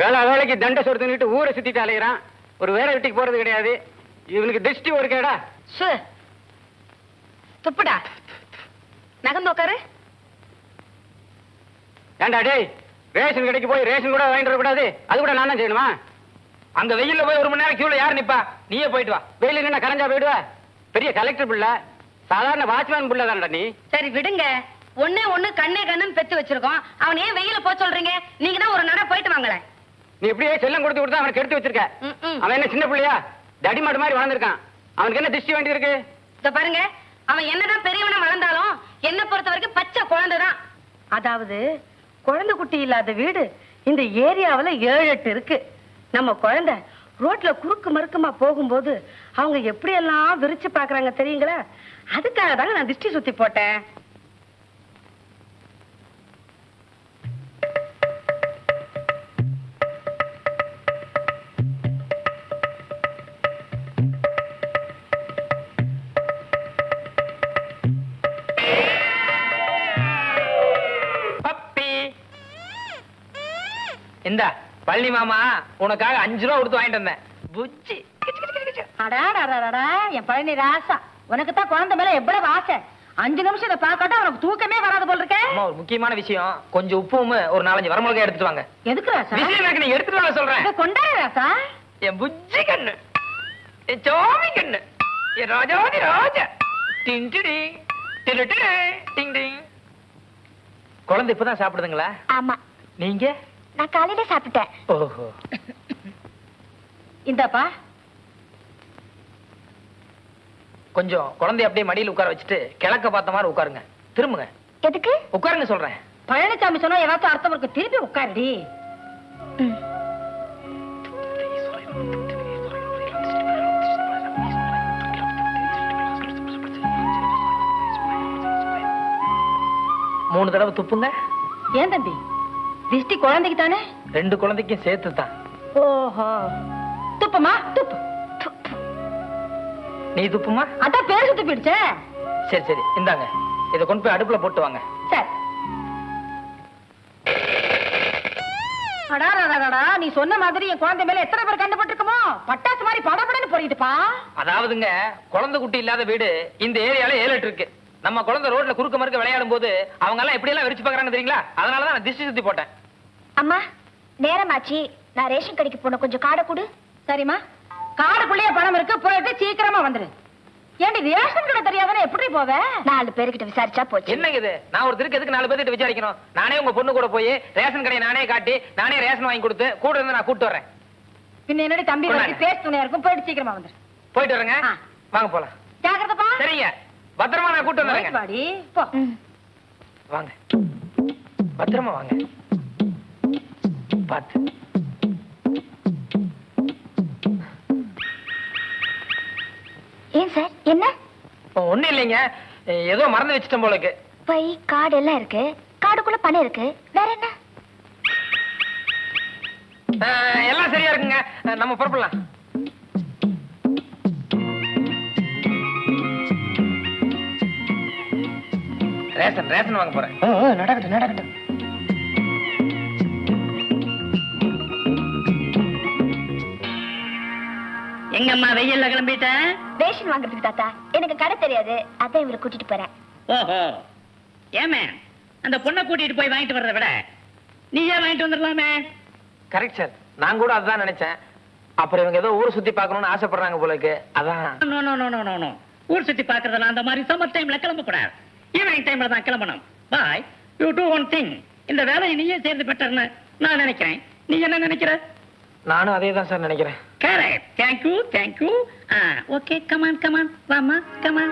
வேலை வேலைக்கு தண்டை சொடுத்துக்கிட்டு ஊரை சுத்திட்டு அலையிறான். ஒரு வேலை வெட்டிக்கு போறது கிடையாது. இவனுக்கு திருஷ்டி ஒரு கேடா. சு துப்புடா. நகர்ந்து உட்காரு ஏண்டா டேய் ரேஷன் கடைக்கு போய் ரேஷன் கூட வாங்கிட்டு வரக்கூடாது. அது கூட நான் தான் செய்யணுமா? அங்க வெயில்ல போய் ஒரு மணி நேரம் கியூல யார் நிப்பா? நீயே போயிட்டு வா. வெயில என்ன கரைஞ்சா போயிடுவ? பெரிய கலெக்டர் புள்ள. சாதாரண வாட்ச்மேன் புள்ள தானடா நீ. சரி விடுங்க. ஒண்ணே ஒண்ணு கண்ணே கண்ணுன்னு பெத்து வச்சிருக்கோம். அவன் ஏன் வெயில போக சொல்றீங்க? நீங்க தான் ஒரு நட போயிட்டு வாங்களேன். நீ இப்படியே செல்லம் கொடுத்து கொடுத்து அவனை கெடுத்து வச்சிருக்க. அவன் என்ன சின்ன பிள்ளையா? தடி மாடு மாதிரி வளர்ந்துருக்கான். அவனுக்கு என்ன திருஷ்டி வேண்டி இருக்கு இத பாருங்க அவன் என்னதான் பெரியவனா வளர்ந்தாலும் என்ன பொறுத்த வரைக்கும் பச்சை குழந்தைதான். அதாவது குழந்தை குட்டி இல்லாத வீடு இந்த ஏரியாவுல ஏழு எட்டு இருக்கு. நம்ம குழந்தை ரோட்ல குறுக்கு மறுக்குமா போகும்போது அவங்க எப்படி எல்லாம் விரிச்சு பாக்குறாங்க தெரியுங்களா? அதுக்காக தாங்க நான் திருஷ்டி சுத்தி போட்டேன். இந்தா பழனி மாமா உனக்காக அஞ்சு ரூபா கொடுத்து வாங்கிட்டு வந்தேன். புச்சி. அடாடாடாடா என் பழனி ராசா. உனக்கு தான் குழந்தை மேல எவ்வளவு ஆசை. அஞ்சு நிமிஷம் இதை பார்க்காட்டா உனக்கு தூக்கமே வராது போல் இருக்க. அம்மா ஒரு முக்கியமான விஷயம். கொஞ்சம் உப்பும் ஒரு நாலஞ்சு வரமிளகாய் எடுத்துட்டு வாங்க. எதுக்கு ராசா? விஷயம் இருக்கு நீ எடுத்துட்டு வாங்க சொல்றேன். இதை கொண்டாடு ராசா. என் புஜ்ஜி கண்ணு. என் சோமி கண்ணு. என் ராஜாதி ராஜா. டிங் டிடு, டிங் டிங். குழந்தை இப்பதான் சாப்பிடுதுங்களா? ஆமா. நீங்க? நான் காலையில சாப்பிட்டேன். ஓஹோ. இந்தாப்பா. கொஞ்சம் குழந்தைய அப்படியே மடியில் உட்கார வச்சுட்டு கிழக்க பார்த்த மாதிரி உட்காருங்க. திரும்புங்க. எதுக்கு? உட்காருங்க சொல்றேன். பழனிசாமி சொன்னா ஏதாச்சும் அர்த்தம் இருக்கு. திருப்பி உட்காருடி. மூணு தடவை துப்புங்க. ஏன் தம்பி? திஷ்டி குழந்தைக்கு தானே? ரெண்டு குழந்தைக்கும் சேர்த்து தான் ஓஹோ. துப்பமா? துப்பு. நீ துப்புமா? அதான் பேர் சுத்தி போயிடுச்சே. சரி சரி. இந்தாங்க. இதை கொண்டு போய் அடுப்புல போட்டு வாங்க. சரி. அடாடாடாடா நீ சொன்ன மாதிரி என் குழந்தை மேல எத்தனை பேர் கண்டுபட்டிருக்குமோ பட்டாசு மாதிரி படபடன்னு பொறியுதுப்பா அதாவதுங்க குழந்தை குட்டி இல்லாத வீடு இந்த ஏரியால ஏழு இருக்கு. நம்ம குழந்தை ரோட்ல குறுக்க மறுக்க விளையாடும் போது அவங்க எல்லாம் எப்படி எல்லாம் விரிச்சு பாக்குறாங்க தெரியுங்களா? அதனாலதான் நான் திஷ்டி சுத்தி போட்டேன். அம்மா நேரமாச்சு. நான் ரேஷன் கடைக்கு போன கொஞ்சம் காடை கொடு. சரிம்மா. காடுக்குள்ளேயே பணம் இருக்கு போயிட்டு சீக்கிரமா வந்துரு. ஏண்டி ரேஷன் கடை தெரியாதானே? எப்படி போவ? நாலு பேர்கிட்ட விசாரிச்சா போச்சு. என்னங்க இது? நான் ஒரு திருக்கு எதுக்கு நாலு பேர்கிட்ட விசாரிக்கணும்? நானே உங்க பொண்ணு கூட போய் ரேஷன் கடையை நானே காட்டி நானே ரேஷன் வாங்கி கொடுத்து கூட இருந்து நான் கூட்டு வரேன் பின்ன என்னடி தம்பி. வரைக்கும் பேச துணையா இருக்கும்? போயிட்டு சீக்கிரமா வந்துரு. போயிட்டு வரேங்க. வாங்க போலாம். ஜாக்கிரதப்பா. சரிங்க. பத்திரமா நான் கூட்டு ம். வாங்க. பத்திரமா வாங்க. பார்த்து. ஏன் சார்? என்ன? ஒண்ணும் இல்லைங்க. ஏதோ மறந்து வச்சிட்டேன் போல இருக்கு. பை காடு எல்லாம் இருக்கு. காடுக்குள்ள பணம் இருக்கு. வேற என்ன? எல்லாம் சரியா இருக்குங்க. நம்ம புறப்படலாம். ரேஷன் ரேஷன் வாங்க போறேன். நடக்கட்டும் நடக்கட்டும். எங்கம்மா வெயில்ல கிளம்பிட்ட? ரேஷன் வாங்குறதுக்கு தாத்தா. எனக்கு கடை தெரியாது. அதான் இவரை கூட்டிட்டு போறேன். ஓஹோ. ஏமே அந்த பொண்ணை கூட்டிட்டு போய் வாங்கிட்டு வர்றத விட நீயே வாங்கிட்டு வந்துடலாமே? கரெக்ட் சார் நான் கூட அதான் நினைச்சேன். அப்புறம் இவங்க ஏதோ ஊரை சுத்தி பார்க்கணும்னு ஆசைப்படுறாங்க போல இருக்கு அதான். No no no no no no ஊர் சுத்தி பாக்குறதெல்லாம் அந்த மாதிரி சம்மர் டைம்ல கிளம்ப கூடாது ஈவினிங் டைம்ல தான் கிளம்பணும். Boy you do one thing இந்த வேலையை நீயே சேர்ந்து பெற்றர்னு நான் நினைக்கிறேன். நீ என்ன நினைக்கிற? நானும் அதே தான் சார் நினைக்கிறேன். Correct. Thank you, thank you. Ah, okay, come on, come on, Mama. come on.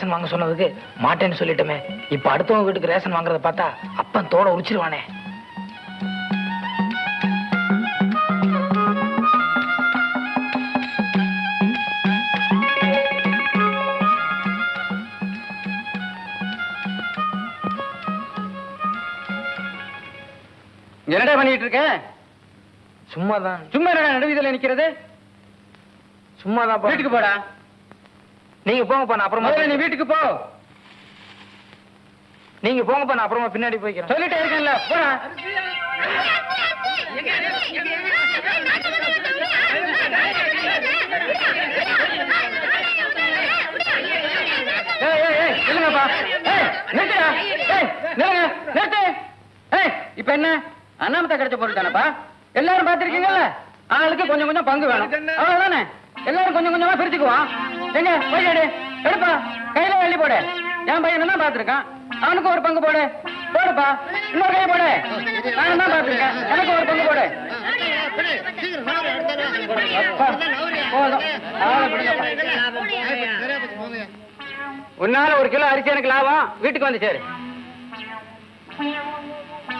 Ration வாங்க சொன்னதுக்கு மாட்டேன்னு சொல்லிட்டோமே. இப்ப அடுத்தவங்க வீட்டுக்கு ரேஷன் வாங்குறத பார்த்தா அப்பன் தோட உரிச்சிருவானே. என்னடா பண்ணிட்டு இருக்கேன் சும்மாதான். சும்மா என்னடா நடுவீதியில் நிக்கிறது? சும்மாதான் வீட்டுக்கு போடா. நீங்க போங்கப்பா நான் அப்புறமா முதல்ல நீ வீட்டுக்கு போ. நீங்க போங்கப்பா நான் அப்புறமா பின்னாடி போய்க்கிறேன். சொல்லிட்டே இருக்கேன்ல போடா ஏய் ஏய் ஏய் நில்லுங்கப்பா. ஏய் நிறுத்துடா. ஏய் நில்லுங்க நிறுத்து. ஏய் இப்போ என்ன? அண்ணாமத்தை கிடைச்ச பொருள் தானப்பா? எல்லாரும் பார்த்திருக்கீங்கல்ல? ஆளுக்கு கொஞ்சம் கொஞ்சம் பங்கு வேணும். அவ்வளவுதானே? எல்லாரும் கொஞ்சம் கொஞ்சமா பிரிச்சுக்குவான் எங்க? போய் எடு. எடுப்பா. கையில அள்ளி போடு. என் பையன் தான் பார்த்திருக்கான். அவனுக்கு ஒரு பங்கு போடு. போடுப்பா. இன்னொரு கை போடு. நானும் தான் பார்த்திருக்கேன். எனக்கு ஒரு பங்கு போடு. உன்னால ஒரு கிலோ அரிசி எனக்கு லாபம். வீட்டுக்கு வந்து சேரு.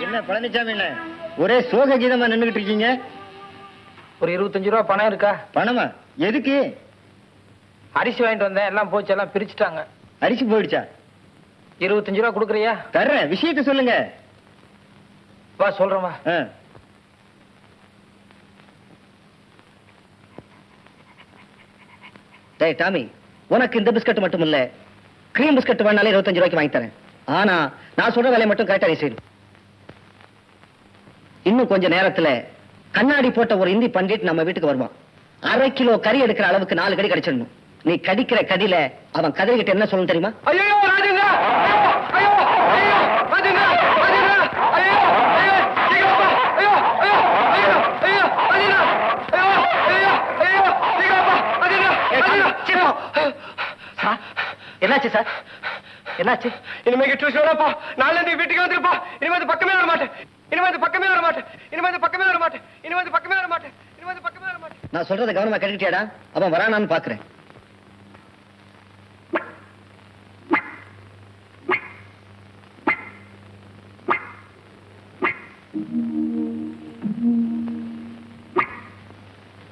என்ன பழனிசாமி என்ன? ஒரே சோக கீதமா நின்னுகிட்டு இருக்கீங்க? ஒரு இருபத்தஞ்சு ரூபா பணம் இருக்கா? பணமா? எதுக்கு? அரிசி வாங்கிட்டு வந்தேன் எல்லாம் போச்சு எல்லாம் பிரிச்சுட்டாங்க. அரிசி போயிடுச்சா? இருபத்தஞ்சு ரூபா கொடுக்குறியா? தர்றேன் விஷயத்த சொல்லுங்க. வா சொல்றேன் வா. டேய் டாமி உனக்கு இந்த பிஸ்கட் மட்டும் இல்ல. கிரீம் பிஸ்கட் வேணாலே இருபத்தஞ்சு ரூபாய்க்கு வாங்கி தரேன். ஆனா நான் சொல்ற வேலையை மட்டும் கரெக்டா நீ செய்யணும் இன்னும் கொஞ்ச நேரத்துல கண்ணாடி போட்ட ஒரு இந்தி பண்டிட் நம்ம வீட்டுக்கு வருவான். அரை கிலோ கறி எடுக்கிற அளவுக்கு நாலு கறி கிடைச்சிடணும். நீ கடிக்கிற கடியில அவன் கதறிக்கிட்ட என்ன சொல்லணும் தெரியுமா ஐயோ என்னாச்சு சார் என்னாச்சு இனிமே டியூஷன் வரப்பா நாளைல இருந்து வீட்டுக்கு வந்துருப்பா இனிமே இந்த பக்கமே வர மாட்டேன் இனிமே இந்த பக்கமே வர மாட்டேன் இனிமே இந்த பக்கமே வர மாட்டேன் இனிமே இந்த பக்கமே வர மாட்டேன் இனிமே இந்த பக்கமே வர மாட்டேன் நான் சொல்றதை கவனமா கேட்டுக்கிட்டியாடா அவன் வரானான்னு பாக்குறேன்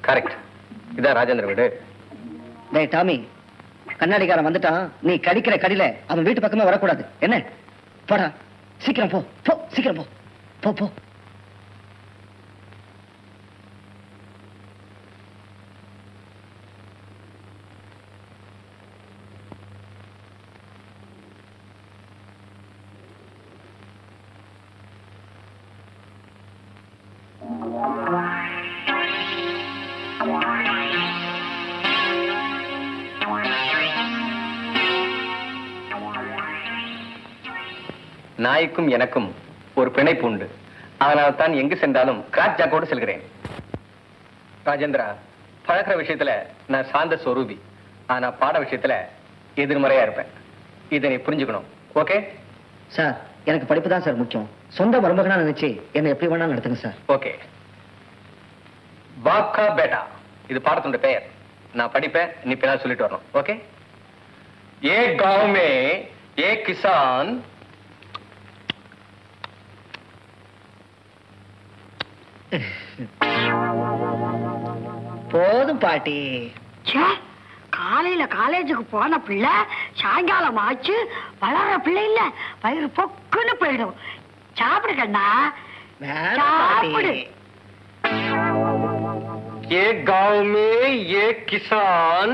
கரெக்ட் இதான் ராஜேந்திர வீடு. டேய் டாமி கண்ணாடிக்காரன் வந்துட்டான். நீ கடிக்கிற கடியில அவன் வீட்டு பக்கமே வரக்கூடாது. என்ன? போடா. சீக்கிரம் போ. போ சீக்கிரம் போ. போ போ. நாய்க்கும் எனக்கும் ஒரு பிணைப்பு உண்டு. அதனால தான் எங்கு சென்றாலும் கிராக் ஜாக்கோடு செல்கிறேன். ராஜேந்திரா பழக்கிற விஷயத்துல நான் சாந்த ஸ்வரூபி ஆனா பாட விஷயத்துல எதிர்மறையா இருப்பேன். இதை நீ புரிஞ்சுக்கணும். ஓகே? சார் எனக்கு படிப்பு தான் சார் முக்கியம். சொந்த மருமகனா நினைச்சு என்ன எப்படி வேணாலும் நடத்துங்க சார். ஓகே. பாப்கா பேட்டா. இது பாடத்தோட பெயர். நான் படிப்பேன் நீ பின்னால் சொல்லிட்டு வரணும். ஓகே? ஏ காவ் ஏ கிசான் போதும் பாட்டி ச்சே, காலையில காலேஜுக்கு போன பிள்ளை சாயங்காலம் ஆச்சு வளர பிள்ளை இல்ல வயிறு பொக்குன்னு போயிடும் சாப்பிடு கண்ணா வேணாம் சாப்பிடு. பாட்டி एक गांव में एक किसान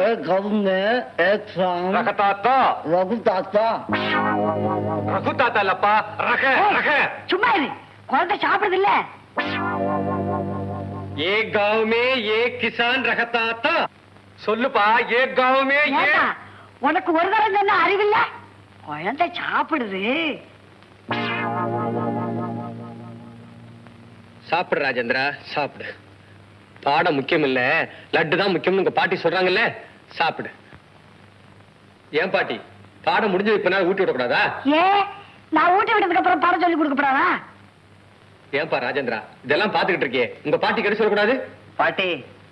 एक गाँव में एक शाम रखता था रघु दाता रखता था लपा रख रख சும்மா இரு குழந்தை சாப்பிடுது இல்ல ஏ காவுமே ஏ கிசான் ரகத்தாத்தா சொல்லுப்பா ஏ காவுமே ஏ உனக்கு ஒரு தரம் சொன்ன அறிவில்ல? குழந்தை சாப்பிடுது. சாப்பிடு ராஜேந்திரா சாப்பிடு. பாடம் முக்கியம் இல்ல லட்டு தான் முக்கியம் உங்க பாட்டி சொல்றாங்கல்ல? சாப்பிடு. ஏன் பாட்டி? பாடம் முடிஞ்சதுக்கு பின்னால ஊட்டி விடக்கூடாதா? ஏ நான் ஊட்டி விட்டதுக்கு அப்புறம் பாடம் சொல்லி கொடுக்கப்படாதா ஏன்பா ராஜேந்திரா இதெல்லாம் பாத்துக்கிட்டு இருக்கே உங்க பாட்டி கெடு சொல்லக்கூடாது பாட்டி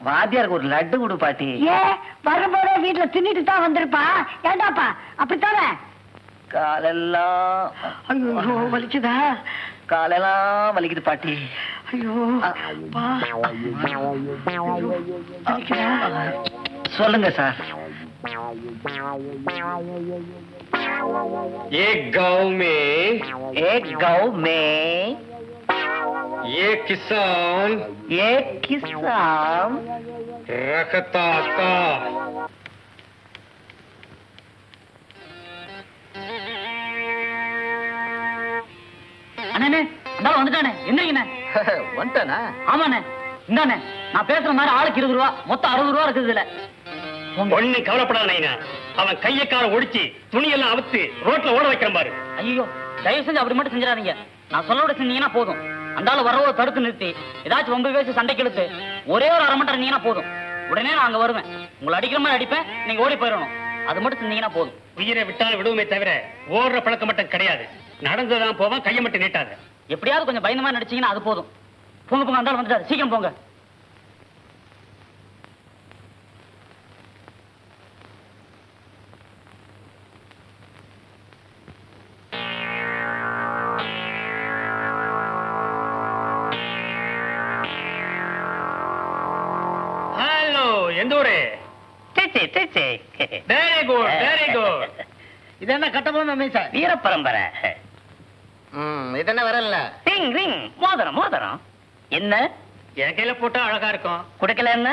வாத்தியாருக்கு ஒரு லட்டு கொடு பாட்டி ஏ வரும்போதே வீட்டுல தின்னுட்டு தான் வந்திருப்பா ஏண்டாப்பா அப்படித்தானே காலெல்லாம் ஐயோ வலிக்குதா காலெல்லாம் வலிக்குது பாட்டி ஐயோ அப்பா. வலிக்குதா சொல்லுங்க சார் एक गांव में एक गांव में ஏ கிசான்? ஏ கிசாம் ரகதாத்தா. அண்ணே இந்தாலும் வந்துட்டானே. எந்திரிங்கண்ணே வந்துட்டானா? ஆமாண்ணே இந்தாண்ணே. நான் பேசுற மாதிரி ஆளுக்கு இருபது ரூபா மொத்தம் அறுபது ரூபா இருக்குது இதுல. ஒண்ணு கவலைப்படாத நைனா. அவன் கைய கால ஒடிச்சு துணியெல்லாம் அவுத்து ரோட்ல ஓட வைக்கிறேன் பாரு. ஐயோ தயவு செஞ்சு அப்படி மட்டும் செஞ்சிடாதீங்க. நான் சொல்ல விட செஞ்சீங்கன்னா போதும். அந்தால வரவோ தடுத்து நிறுத்தி. ஏதாச்சும் ஒன்பது பேசி சண்டைக்கு இழுத்து ஒரே ஒரு அரை மணி நேரம் இருந்தீங்கன்னா போதும். உடனே நான் அங்க வருவேன். உங்களை அடிக்கிற மாதிரி அடிப்பேன் நீங்க ஓடி போயிடணும். அது மட்டும் செஞ்சீங்கன்னா போதும். உயிரை விட்டாலும் விடுவோமே தவிர ஓடுற பழக்கம் மட்டும் கிடையாது. நடந்துதான் போவான் கையை மட்டும் நீட்டாத. எப்படியாவது கொஞ்சம் பயந்த மாதிரி நடிச்சீங்கன்னா அது போதும். போங்க போங்க அந்தாலும் வந்துட்டாரு. சீக்கிரம் போங்க. வெரி குட் வெரி குட் இது என்ன கட்டபொம்மன் மீச? வீர பரம்பரை இது என்ன வரல ரிங் ரிங். மோதிரம் மோதிரம். என்ன? என் கையில போட்டா அழகா இருக்கும். குடுக்கல என்ன?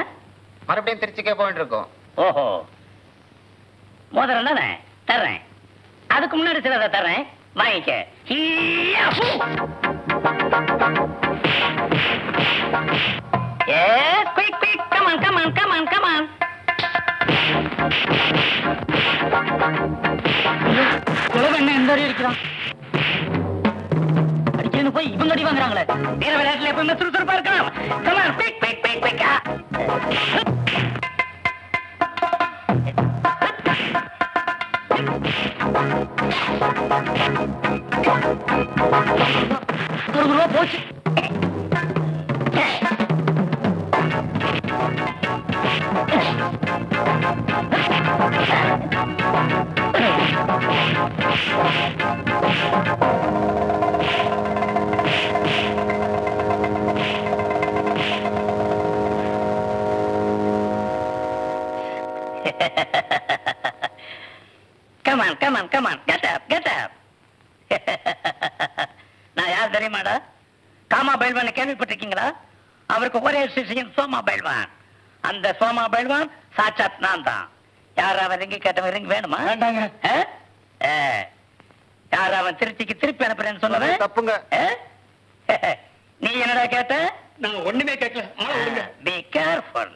மறுபடியும் திருச்சிக்கே போயிட்டு இருக்கோம் ஓஹோ. மோதிரம் தானே? தர்றேன். அதுக்கு முன்னாடி சிலதை தர்றேன். வாங்கிக்க. ஹீயா, ஹூ. Yes, quick, quick, come on, என்ன எந்த இருக்கிறான்? அடிக்கணும் போய் இவங்க அடி வாங்குறாங்களே. வீர விளையாட்டுல எப்பவுமே சுறுசுறுப்பா இருக்கலாம் ரூபா போச்சு. தெரியுமாடா? காமா பைல்வான கேள்விப்பட்டிருக்கீங்களா? அவருக்கு ஒரே சிஷியன் சோமா பைல்வான் அந்த சோமா பைல்வான் சாட்சாத் நான் தான் யார் அவன் ரிங்கி கேட்டவன் ரிங் வேணுமா? வேண்டாங்க. யார் அவன் திருச்சிக்கு திருப்பி அனுப்புறேன்னு சொன்னவன்? தப்புங்க. நீ என்னடா கேட்ட? நான் ஒண்ணுமே கேட்கல. Be careful